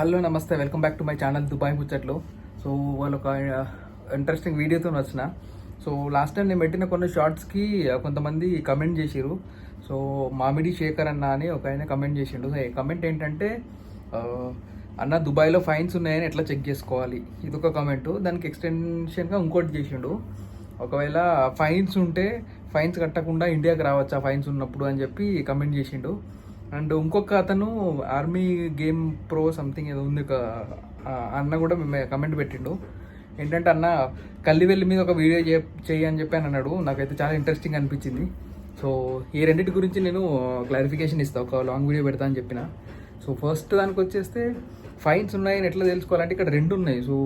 Hello నమస్తే. Welcome back to my channel Dubai Muchatlu so వాళ్ళు ఒక ఇంట్రెస్టింగ్ వీడియోతో వచ్చిన. సో లాస్ట్ టైం నేను పెట్టిన కొన్ని షార్ట్స్కి కొంతమంది కమెంట్ చేసిరు సో మామిడి శేఖర్ అన్న అని ఒక ఆయన కమెంట్ చేసిండు. సో కమెంట్ ఏంటంటే అన్న దుబాయ్లో ఫైన్స్ ఉన్నాయని ఎట్లా చెక్ చేసుకోవాలి? ఇది ఒక కమెంట్ దానికి ఎక్స్టెన్షన్గా ఇంకోటి చేసిండు. ఒకవేళ ఫైన్స్ ఉంటే ఫైన్స్ కట్టకుండా ఇండియాకి రావచ్చా ఫైన్స్ ఉన్నప్పుడు అని చెప్పి కమెంట్ చేసిండు. అండ్ ఇంకొక అతను ఆర్మీ గేమ్ ప్రో సంథింగ్ ఏదో ఉంది ఒక అన్న కూడా కమెంట్ పెట్టిండు. ఏంటంటే అన్న కల్లివెల్లి మీద ఒక వీడియో చే చేయి అని చెప్పి అని అన్నాడు. నాకైతే చాలా ఇంట్రెస్టింగ్ అనిపించింది. సో ఈ రెండింటి గురించి నేను క్లారిఫికేషన్ ఇస్తాను ఒక లాంగ్ వీడియో పెడతా అని చెప్పిన. సో ఫస్ట్ దానికి వచ్చేస్తే ఫైన్స్ ఉన్నాయని ఎట్లా తెలుసుకోవాలంటే ఇక్కడ రెండు ఉన్నాయి. సో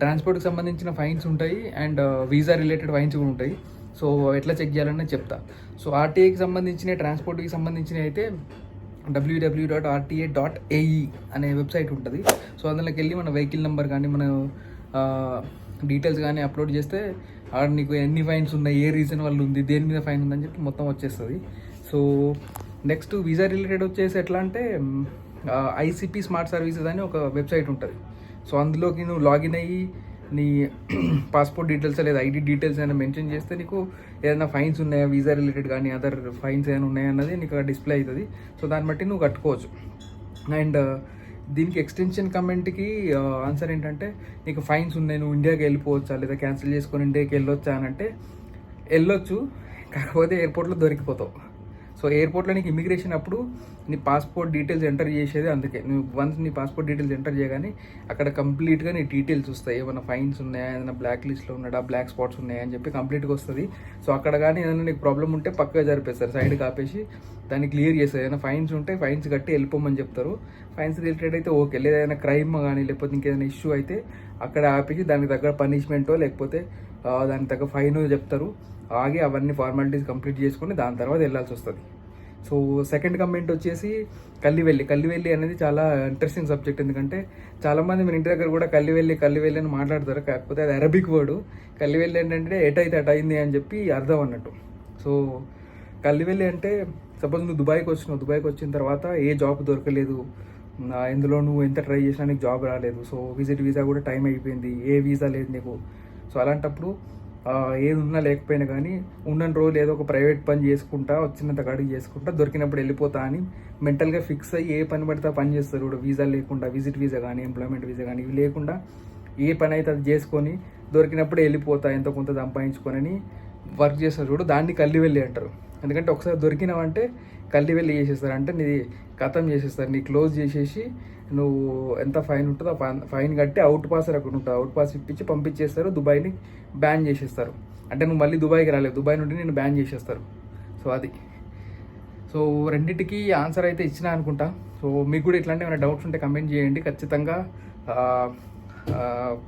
ట్రాన్స్పోర్ట్కి సంబంధించిన ఫైన్స్ ఉంటాయి. అండ్ వీసా రిలేటెడ్ ఫైన్స్ కూడా ఉంటాయి. సో ఎట్లా చెక్ చేయాలని చెప్తా. సో ఆర్టీఏకి సంబంధించిన ట్రాన్స్పోర్ట్కి సంబంధించిన అయితే WWW dot RTA dot AE అనే వెబ్సైట్ ఉంటుంది. సో అందులోకి వెళ్ళి మన వెహికల్ నెంబర్ కానీ మన డీటెయిల్స్ కానీ అప్లోడ్ చేస్తే ఆడ నీకు ఎన్ని ఫైన్స్ ఉన్నాయి ఏ రీజన్ వల్ల ఉంది దేని మీద ఫైన్ ఉందని చెప్పి మొత్తం వచ్చేస్తుంది. సో నెక్స్ట్ వీసా రిలేటెడ్ వచ్చేసి ఎట్లా అంటే ఐసీపీ స్మార్ట్ సర్వీసెస్ అని ఒక వెబ్సైట్ ఉంటుంది. సో అందులోకి నువ్వు లాగిన్ అయ్యి నీ పాస్పోర్ట్ డీటెయిల్స్ లేదా ఐడి డీటెయిల్స్ అయినా మెన్షన్ చేస్తే నీకు ఏదైనా ఫైన్స్ ఉన్నాయా? వీసా రిలేటెడ్ కానీ అదర్ ఫైన్స్ ఏమైనా ఉన్నాయా అన్నది నీకు డిస్ప్లే అవుతుంది. సో దాన్ని బట్టి నువ్వు కట్టుకోవచ్చు. అండ్ uh, దీనికి ఎక్స్టెన్షన్ కమెంట్కి ఆన్సర్ ఏంటంటే నీకు ఫైన్స్ ఉన్నాయి నువ్వు ఇండియాకి వెళ్ళిపోవచ్చా? లేదా క్యాన్సిల్ చేసుకొని ఇండియాకి వెళ్ళొచ్చా అని అంటే వెళ్ళొచ్చు. కాకపోతే ఎయిర్పోర్ట్లో దొరికిపోతావు. సో ఎయిర్పోర్ట్లో నీకు ఇమిగ్రేషన్ అప్పుడు నీ పాస్పోర్ట్ డీటెయిల్స్ ఎంటర్ చేసేది అందుకే. నువ్వు వన్స్ నీ పాస్పోర్ట్ డీటెయిల్స్ ఎంటర్ చేయగానే అక్కడ కంప్లీట్గా నీ డీటెయిల్స్ వస్తాయి. ఏమైనా ఫైన్స్ ఉన్నాయా? ఏదైనా బ్లాక్ లిస్ట్లో ఉన్నాడా? బ్లాక్ స్పాట్స్ ఉన్నాయా? అని చెప్పి కంప్లీట్గా వస్తుంది. సో అక్కడ కానీ ఏదైనా నీకు ప్రాబ్లం ఉంటే పక్కగా జరిపేస్తారు. సైడ్ కాపేసి దాన్ని క్లియర్ చేస్తారు. ఏదైనా ఫైన్స్ ఉంటే ఫైన్స్ కట్టి వెళ్ళిపోమని చెప్తారు. ఫైన్స్ రిలేటెడ్ అయితే ఓకే. లేదా ఏదైనా క్రైమ్ కానీ లేకపోతే ఇంకేదైనా ఇష్యూ అయితే అక్కడ ఆపేసి దానికి తగ్గ పనిష్మెంటో లేకపోతే దానికి తగ్గ ఫైన్ చెప్తారు. ఆగి అవన్నీ ఫార్మాలిటీస్ కంప్లీట్ చేసుకొని దాని తర్వాత వెళ్ళాల్సి వస్తుంది. సో సెకండ్ కమెంట్ వచ్చేసి కల్లివెల్లి. కల్లివెల్లి అనేది చాలా ఇంట్రెస్టింగ్ సబ్జెక్ట్ ఎందుకంటే చాలామంది మన ఇంటి దగ్గర కూడా కల్లివెల్లి కల్లివెల్లి అని మాట్లాడతారు. కాకపోతే అది అరబిక్ వర్డ్ కల్లివెల్లి ఏంటంటే ఎటైతే అటైంది అయింది అని చెప్పి అర్థం అన్నట్టు. సో కల్లివెల్లి అంటే సపోజ్ నువ్వు దుబాయ్కి వచ్చినావు. దుబాయ్కి వచ్చిన తర్వాత ఏ జాబ్ దొరకలేదు. ఆ, ఇందులో నువ్వు ఎంత ట్రై చేసినా నీకు జాబ్ రాలేదు. సో విజిట్ వీసా కూడా టైం అయిపోయింది. ఏ వీసా లేదు నీకు. సో అలాంటప్పుడు ఏది ఉన్నా లేకపోయినా కానీ ఉన్న రోజులు ఏదో ఒక ప్రైవేట్ పని చేసుకుంటా వచ్చినంత కాడికి చేసుకుంటా దొరికినప్పుడు వెళ్ళిపోతా అని మెంటల్గా ఫిక్స్ అయ్యి ఏ పని పడితే ఆ పని చేస్తారు కూడా వీసా లేకుండా విజిట్ వీసా కానీ ఎంప్లాయ్మెంట్ వీసా కానీ ఇవి లేకుండా ఏ పని అయితే అది చేసుకొని దొరికినప్పుడు వెళ్ళిపోతా ఎంతో కొంత సంపాదించుకొని వర్క్ చేస్తారు చూడు. దాన్ని కల్లి వెళ్ళి అంటారు. ఎందుకంటే ఒకసారి దొరికినావంటే కల్లి వెళ్ళి చేసేస్తారు. అంటే నీది ఖతం చేసేస్తారు. నీ క్లోజ్ చేసేసి నువ్వు ఎంత ఫైన్ ఉంటుందో ఫైన్ ఫైన్ కట్టి అవుట్ పాస్ అక్కడ ఉంటుంది అవుట్ పాస్ ఇప్పించి పంపించేస్తారు దుబాయ్ని బ్యాన్ చేసేస్తారు. అంటే నువ్వు మళ్ళీ దుబాయ్కి రాలేదు. దుబాయ్ నుండి నేను బ్యాన్ చేసేస్తారు. సో అది. సో రెండింటికి ఆన్సర్ అయితే ఇచ్చిన అనుకుంటా. సో మీకు కూడా ఇట్లాంటి ఏమైనా డౌట్స్ ఉంటే కమెంట్ చేయండి. ఖచ్చితంగా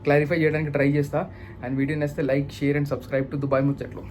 క్లారిఫై చేయడానికి ట్రై చేస్తా. And video నేస్తే like share and subscribe to Dubai Muchatlu.